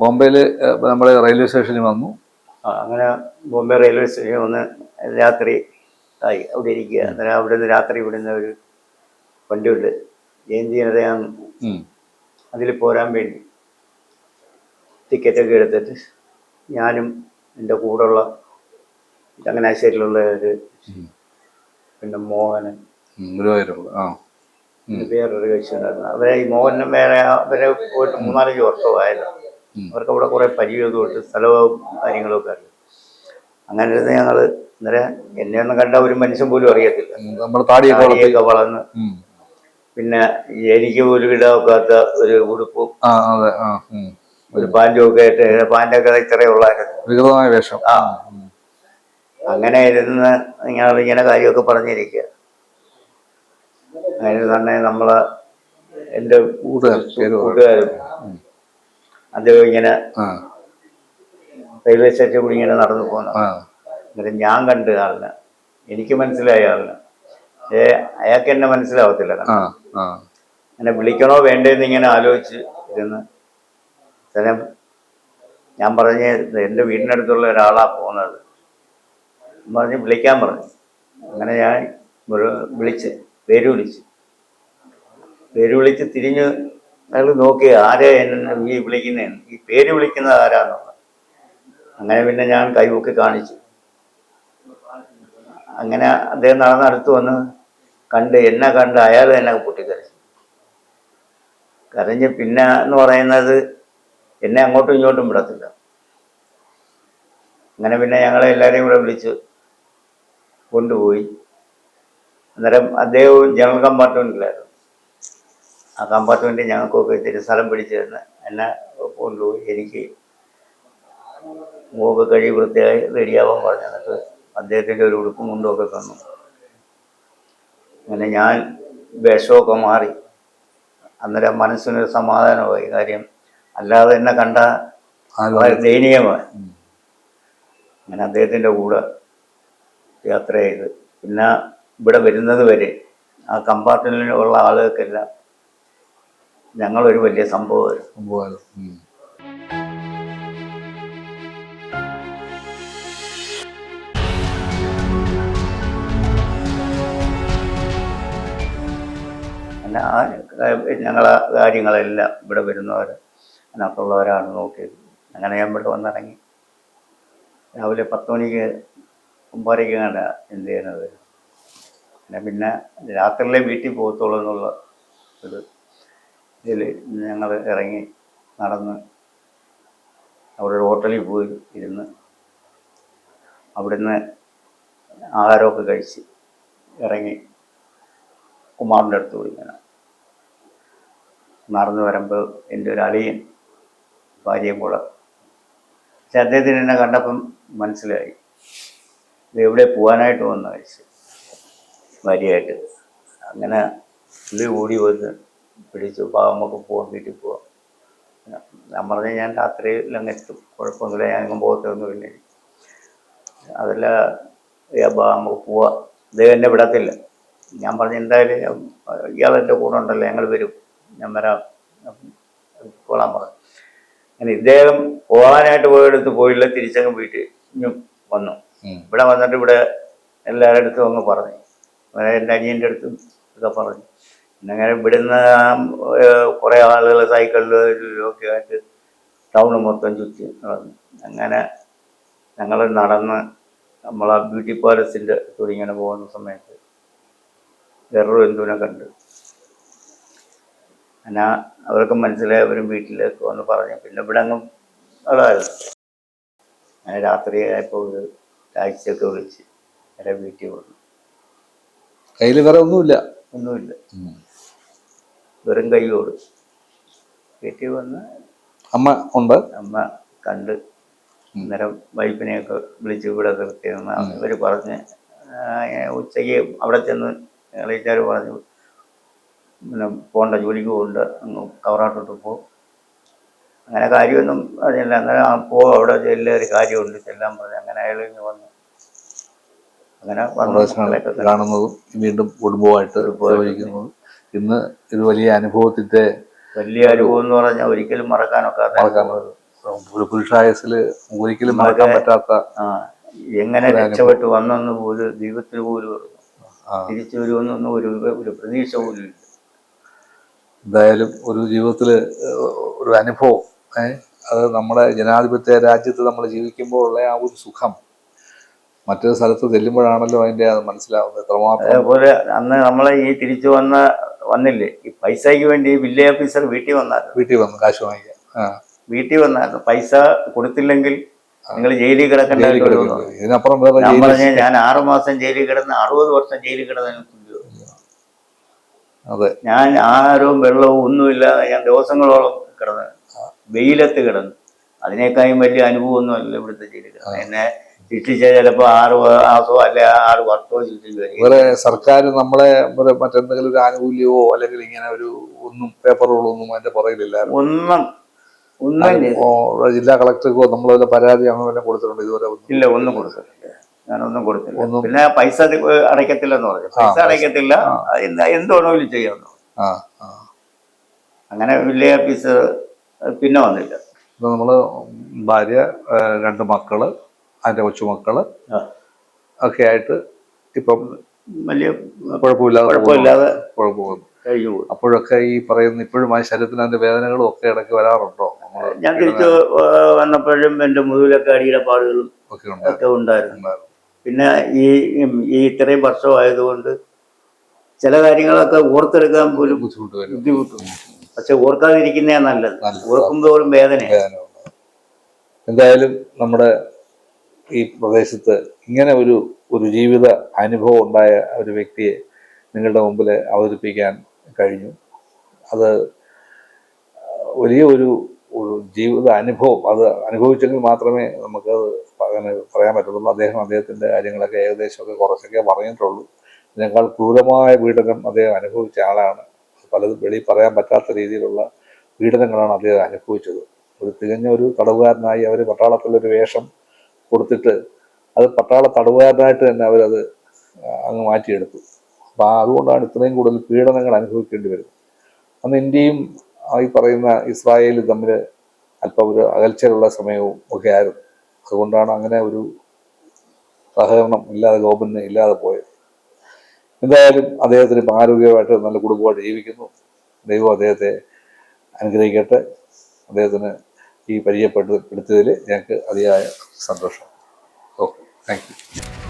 ബോംബെയിൽ നമ്മുടെ റെയിൽവേ സ്റ്റേഷനിൽ വന്നു. അങ്ങനെ ബോംബെ റെയിൽവേ സ്റ്റേഷനിൽ വന്ന് രാത്രി ആയി. അവിടെ ഇരിക്കുക. അന്നേരം അവിടെ നിന്ന് രാത്രി വിടുന്ന ഒരു വണ്ടിയുണ്ട് ജയന്തി ഉം. അതിൽ പോരാൻ വേണ്ടി ടിക്കറ്റൊക്കെ എടുത്തിട്ട് ഞാനും എന്റെ കൂടെയുള്ള ചങ്ങനാശ്ശേരിയിലുള്ള ഒരു പിന്നെ മോഹനൻ വേറൊരു കക്ഷിയുണ്ടായിരുന്നു. അവരെ ഈ മോഹനും വേറെ അവരെ പോയിട്ട് മൂന്നാലഞ്ച് വർഷമായല്ലോ. അവർക്ക് അവിടെ കുറേ പരിചയമൊക്കെ ഉണ്ട് സ്ഥലവും കാര്യങ്ങളൊക്കെ അറിയാം അങ്ങനെ ഇരുന്ന് ഞങ്ങൾ അന്നേരം എന്നെ ഒന്നും കണ്ട ഒരു മനുഷ്യൻ പോലും അറിയത്തില്ല. താടിയൊക്കെ വളർന്ന്. പിന്നെ എനിക്ക് പോലും ഇടാക്കാത്ത ഒരു ഉടുപ്പും. ഒരു പാന്റും ഒക്കെ ആയിട്ട് പാന്റൊക്കെ ഇത്രയേ ഉള്ളായിരുന്നു. വികൃതമായ വേഷം. ആ. അങ്ങനെ ഇരുന്ന് ഇങ്ങനെ ഇങ്ങനെ കാര്യമൊക്കെ പറഞ്ഞിരിക്കുക. അങ്ങനെ തന്നെ നമ്മൾ എന്റെ. കൂട്ടുകാരും അദ്ദേഹം ഇങ്ങനെ റെയിൽവേ സ്റ്റേഷൻ കൂടി ഇങ്ങനെ നടന്നു പോകുന്നു എന്നിട്ട് ഞാൻ കണ്ട് ആളിന്. എനിക്ക് മനസ്സിലായ ആളിന്. പക്ഷേ അയാൾക്ക് എന്നെ മനസ്സിലാവത്തില്ല. എന്നെ വിളിക്കണോ വേണ്ടേന്ന് ഇങ്ങനെ ആലോചിച്ച് ഇരുന്ന് സ്ഥലം ഞാൻ പറഞ്ഞ് എന്റെ വീടിനടുത്തുള്ള ഒരാളാണ് പോകുന്നത്. പറഞ്ഞ് വിളിക്കാൻ പറഞ്ഞു. അങ്ങനെ ഞാൻ വിളിച്ച് പേര് വിളിച്ച്. പേര് വിളിച്ച് തിരിഞ്ഞ് അയാൾ നോക്കി ആരെ എന്നെ ഈ വിളിക്കുന്നതെന്ന് ഈ പേര് വിളിക്കുന്നത് ആരാന്നുള്ളത് അങ്ങനെ പിന്നെ ഞാൻ കൈവൊക്കി കാണിച്ചു. അങ്ങനെ അദ്ദേഹം നടന്നടുത്ത് വന്ന് കണ്ട് എന്നെ കണ്ട് അയാൾ എന്നെ പൊട്ടിക്കരച്ചു കരഞ്ഞ് പിന്നെ എന്ന് പറയുന്നത് എന്നെ അങ്ങോട്ടും ഇങ്ങോട്ടും വിടത്തില്ല. അങ്ങനെ പിന്നെ ഞങ്ങളെ എല്ലാവരെയും കൂടെ വിളിച്ച് കൊണ്ടുപോയി. അന്നേരം അദ്ദേഹവും ജനറൽ കമ്പാർട്ട്മെന്റിലായിരുന്നു ആ കമ്പാർട്ട്മെന്റ് ഞങ്ങൾക്കൊക്കെ ഇത്തിരി സ്ഥലം പിടിച്ചു തന്ന് എന്നെ കൊണ്ടുപോയി എനിക്ക് മുഖമൊക്കെ കഴുകി വൃത്തിയായി റെഡിയാവാൻ പറഞ്ഞു. എന്നിട്ട് അദ്ദേഹത്തിന്റെ ഒരു ഉടുപ്പും മുണ്ടുമൊക്കെ തന്നു. അങ്ങനെ ഞാൻ വിഷമൊക്കെ മാറി. അന്നേരം മനസ്സിനൊരു സമാധാനമായി. കാര്യം അല്ലാതെ എന്നെ കണ്ട ദയനീയമായി. അങ്ങനെ അദ്ദേഹത്തിന്റെ കൂടെ യാത്ര ചെയ്ത്. പിന്നെ ഇവിടെ വരുന്നത് വരെ ആ കമ്പാർട്ട്മെന്റിലുള്ള ആളുകൾക്കെല്ലാം ഞങ്ങളൊരു വലിയ സംഭവമായിരുന്നു. സംഭവമായിരുന്നു. ഉം. അങ്ങനെ ആ ഞങ്ങളെ കാര്യങ്ങളെല്ലാം ഇവിടെ വരുന്നവർ അതിനകത്തുള്ളവരാണ് നോക്കിയത്. അങ്ങനെ ഞാൻ ഇവിടെ വന്നിറങ്ങി. രാവിലെ പത്ത് മണിക്ക് ഒമ്പരയ്ക്കാണ് എന്ത് ചെയ്യണത് പിന്നെ പിന്നെ രാത്രിയിലെ വീട്ടിൽ പോകത്തുള്ളൂ എന്നുള്ള ഒരു ഇതിൽ ഞങ്ങൾ ഇറങ്ങി നടന്ന് അവിടെ ഒരു ഹോട്ടലിൽ പോയി ഇരുന്ന് അവിടുന്ന് ആഹാരമൊക്കെ കഴിച്ച് ഇറങ്ങി കുമാറിന്റെ അടുത്ത് പോയി ഇങ്ങനെ. നടന്നു വരുമ്പോൾ എന്റെ ഒരു അളിയൻ ഭാര്യയും കൂടെ പക്ഷെ അദ്ദേഹത്തിന് എന്നെ കണ്ടപ്പം മനസ്സിലായി. ഇത് എവിടെ പോകാനായിട്ട് വന്ന കഴിച്ച് ഭാര്യയായിട്ട്. അങ്ങനെ പുള്ളി ഓടി വന്ന് പിടിച്ചു പാവം നമുക്ക് പോവാം. വീട്ടിൽ പോവാം ഞാൻ പറഞ്ഞു ഞാൻ രാത്രിയിൽ അങ്ങ് എത്തും കുഴപ്പമൊന്നുമില്ല ഞാൻ അങ്ങ് പോകത്തൊന്നുമില്ല അതല്ല നമുക്ക് പോവാം. ദൈവം എന്നെ വിടത്തില്ല. ഞാൻ പറഞ്ഞു എന്തായാലും ഇയാൾ എന്റെ കൂടെ ഉണ്ടല്ലോ ഞങ്ങൾ വരും. ഞാൻ വരാം. പോകാൻ പറഞ്ഞു. അങ്ങനെ ഇദ്ദേഹം പോകാനായിട്ട് പോയെടുത്ത് പോയില്ല തിരിച്ചങ്ങ് വീട്ടിൽ വന്നു. ഇവിടെ വന്നിട്ട് ഇവിടെ എല്ലാവരുടെ അടുത്തും അങ്ങ് പറഞ്ഞു. അങ്ങനെ എന്റെ അനിയന്റെ അടുത്തും ഒക്കെ പറഞ്ഞു. പിന്നെ അങ്ങനെ ഇവിടുന്ന് കുറേ ആളുകൾ സൈക്കിളിലും ഒക്കെ ആയിട്ട് ടൗൺ മൊത്തം ചുറ്റി നടന്നു. അങ്ങനെ ഞങ്ങൾ നടന്ന് നമ്മൾ ആ ബ്യൂട്ടി പാലസിന്റെ അടുത്തൂടെ ഇങ്ങനെ പോകുന്ന സമയത്ത് വേറൊരു എന്തുവിനെ കണ്ട്. അങ്ങനെ അവർക്ക് മനസ്സിലായി അവരും വീട്ടിലേക്ക് വന്ന് പറഞ്ഞു. പിന്നെ ഇവിടെ അങ്ങ് അതായിരുന്നു അങ്ങനെ രാത്രി ആയപ്പോൾ ഒരു ടാക്സിയൊക്കെ വിളിച്ച് നേരെ വീട്ടിൽ വന്നു കയ്യിൽ വേറെ ഒന്നുമില്ല. ഒന്നുമില്ല. വെറും കൈയോട് വീട്ടിൽ വന്ന് അമ്മ ഉണ്ട്? അമ്മ കണ്ട് അന്നേരം വൈഫിനെയൊക്കെ വിളിച്ച് ഇവിടെ നിർത്തിയെന്ന് അവർ പറഞ്ഞ് ഉച്ചയ്ക്ക് അവിടെ ചെന്ന് ഇളയിച്ചാർ പറഞ്ഞു പിന്നെ പോണ്ട ജോലിക്ക് പോകണ്ട അങ്ങ് കവറാട്ടിട്ട് പോ അങ്ങനെ കാര്യമൊന്നും അറിയില്ല അങ്ങനെ പോ അവിടെ ചെല്ല ഒരു കാര്യമുണ്ട്. ചെല്ലാൻ പറഞ്ഞു അങ്ങനെ അയാൾ ഇങ്ങ് വന്നു. അങ്ങനെ. കാണുന്നതും വീണ്ടും കുടുംബമായിട്ട് യോജിക്കുന്നതും ഇന്ന് ഒരു വലിയ അനുഭവത്തിന്റെ വലിയ അനുഭവം എന്ന് പറഞ്ഞാൽ ഒരിക്കലും മറക്കാനൊക്കെ മറക്കാൻ ഒരു പുരുഷായസിൽ ഒരിക്കലും മറക്കാൻ പറ്റാത്ത എങ്ങനെ രക്ഷപ്പെട്ട് വന്നെന്ന് പോലും ദൈവത്തിന് പോലും തിരിച്ചു വരുമെന്നൊന്നും ഒരു ഒരു പ്രതീക്ഷ പോലും ഇല്ല. എന്തായാലും ഒരു ജീവിതത്തിൽ ഒരു അനുഭവം. അത് നമ്മുടെ ജനാധിപത്യ രാജ്യത്ത് നമ്മൾ ജീവിക്കുമ്പോൾ ഉള്ള ആ ഒരു സുഖം. മറ്റൊരു സ്ഥലത്ത് ചെല്ലുമ്പോഴാണല്ലോ അതിന്റെ അത് മനസ്സിലാവുന്നത്. എത്രമാത്രം അതേപോലെ അന്ന് നമ്മളെ ഈ തിരിച്ചു വന്ന വന്നില്ലേ? ഈ പൈസയ്ക്ക് വേണ്ടി വില്ലേജ് ഓഫീസർ വീട്ടിൽ വന്നായിരുന്നു. വീട്ടിൽ വന്ന് കാശ് വാങ്ങിക്കാം ആ. വീട്ടിൽ വന്നായിരുന്നു. പൈസ കൊടുത്തില്ലെങ്കിൽ നിങ്ങൾ ജയിലിൽ കിടക്കേണ്ടി ഇതിനപ്പുറം വേറെ ഞാൻ ആറുമാസം ഞാൻ ആറു മാസം ജയിലിൽ കിടന്ന് അറുപത് വർഷം ജയിലിൽ തുല്യമാണ്. അതെ ഞാൻ ആഹാരവും വെള്ളവും ഒന്നുമില്ലാതെ ഞാൻ ദിവസങ്ങളോളം കിടന്ന് വെയിലത്ത് കിടന്നു. അതിനേക്കാളും വലിയ അനുഭവമൊന്നും അല്ല ഇവിടുത്തെ ജയിലിൽ കിടന്നത് എന്നെ ശിക്ഷിച്ച ചിലപ്പോൾ ആറ് മാസമോ അല്ലെ ആറ് വർഷമോ ശിക്ഷിച്ചു സർക്കാർ നമ്മളെ മറ്റെന്തെങ്കിലും ഒരു ആനുകൂല്യമോ അല്ലെങ്കിൽ ഇങ്ങനെ ഒരു ഒന്നും പേപ്പറുകളൊന്നും അതിന്റെ പുറകിലില്ല ഒന്നും ഒന്നും ജില്ലാ കളക്ടർക്കോ നമ്മളെ പരാതി അങ്ങനെ കൊടുത്തിട്ടുണ്ട് ഇതുവരെ? ഇല്ല ഒന്നും കൊടുത്തില്ല ഞാനൊന്നും കൊടുത്തില്ല. പിന്നെ പൈസ അടയ്ക്കത്തില്ലെന്ന് പറഞ്ഞു. പൈസ അടയ്ക്കത്തില്ല. എന്ത് വേണമെങ്കിലും ചെയ്യാമെന്ന് അങ്ങനെ വില്ലേജ് ഓഫീസർ പിന്നെ വന്നില്ല. നമ്മൾ ഭാര്യ രണ്ട് മക്കൾ അതിന്റെ കൊച്ചുമക്കൾ. ഒക്കെ ആയിട്ട് ഇപ്പം വലിയ കുഴപ്പമില്ലാതെ കുഴപ്പമില്ലാതെ കഴിഞ്ഞു അപ്പോഴൊക്കെ ഈ പറയുന്ന ഇപ്പോഴും ആ ശരീരത്തിന് അതിന്റെ വേദനകളും ഒക്കെ ഇടയ്ക്ക് വരാറുണ്ടോ? ഞാൻ തിരിച്ചു വന്നപ്പോഴും എന്റെ മുതുകിലൊക്കെ അടിയുടെ പാടുകളും ഒക്കെ ഉണ്ടായിരുന്നു. പിന്നെ ഈ ഈ ഇത്രയും വർഷമായതുകൊണ്ട് ചില കാര്യങ്ങളൊക്കെ ഓർത്തെടുക്കാൻ പോലും ബുദ്ധിമുട്ട് ബുദ്ധിമുട്ട് പക്ഷെ ഓർക്കാതിരിക്കുന്നേ നല്ലത്. ഓർക്കുമ്പോഴും വേദനയാണ് വേദന എന്തായാലും നമ്മുടെ ഈ പ്രദേശത്ത് ഇങ്ങനെ ഒരു ഒരു ജീവിത അനുഭവം ഉണ്ടായ ഒരു വ്യക്തിയെ നിങ്ങളുടെ മുമ്പിൽ അവതരിപ്പിക്കാൻ കഴിഞ്ഞു. അത് വലിയ ഒരു ജീവിത അനുഭവം അത് അനുഭവിച്ചെങ്കിൽ മാത്രമേ നമുക്ക് അങ്ങനെ പറയാൻ പറ്റത്തുള്ളൂ. അദ്ദേഹം അദ്ദേഹത്തിന്റെ കാര്യങ്ങളൊക്കെ ഏകദേശമൊക്കെ കുറച്ചൊക്കെ പറഞ്ഞിട്ടുള്ളൂ. ഇതിനേക്കാൾ ക്രൂരമായ പീഡനം അദ്ദേഹം അനുഭവിച്ച ആളാണ്. പലതും വെളി പറയാൻ പറ്റാത്ത രീതിയിലുള്ള പീഡനങ്ങളാണ് അദ്ദേഹം അനുഭവിച്ചത്. ഒരു തികഞ്ഞ ഒരു തടവുകാരനായി അവർ പട്ടാളത്തിലൊരു വേഷം കൊടുത്തിട്ട് അത് പട്ടാള തടവുകാരനായിട്ട് തന്നെ അവരത് അങ്ങ് മാറ്റിയെടുത്തു. അപ്പം അതുകൊണ്ടാണ് ഇത്രയും കൂടുതൽ പീഡനങ്ങൾ അനുഭവിക്കേണ്ടി വരുന്നത്. അന്ന് ഇന്ത്യയും ഈ പറയുന്ന ഇസ്രായേലും തമ്മിൽ അല്പം ഒരു അകൽച്ചയുള്ള സമയവും ഒക്കെ ആയിരുന്നു. അതുകൊണ്ടാണ് അങ്ങനെ ഒരു സഹകരണം ഇല്ലാതെ ഗോപന് ഇല്ലാതെ പോയത്. എന്തായാലും അദ്ദേഹത്തിന് ആരോഗ്യമായിട്ട് നല്ല കുടുംബമായിട്ട് ജീവിക്കുന്നു. ദൈവം അദ്ദേഹത്തെ അനുഗ്രഹിക്കട്ടെ. അദ്ദേഹത്തിന് ഈ പരിചയപ്പെടുത്തിയതിൽ ഞങ്ങൾക്ക് അതിയായ സന്തോഷം. Okay thank you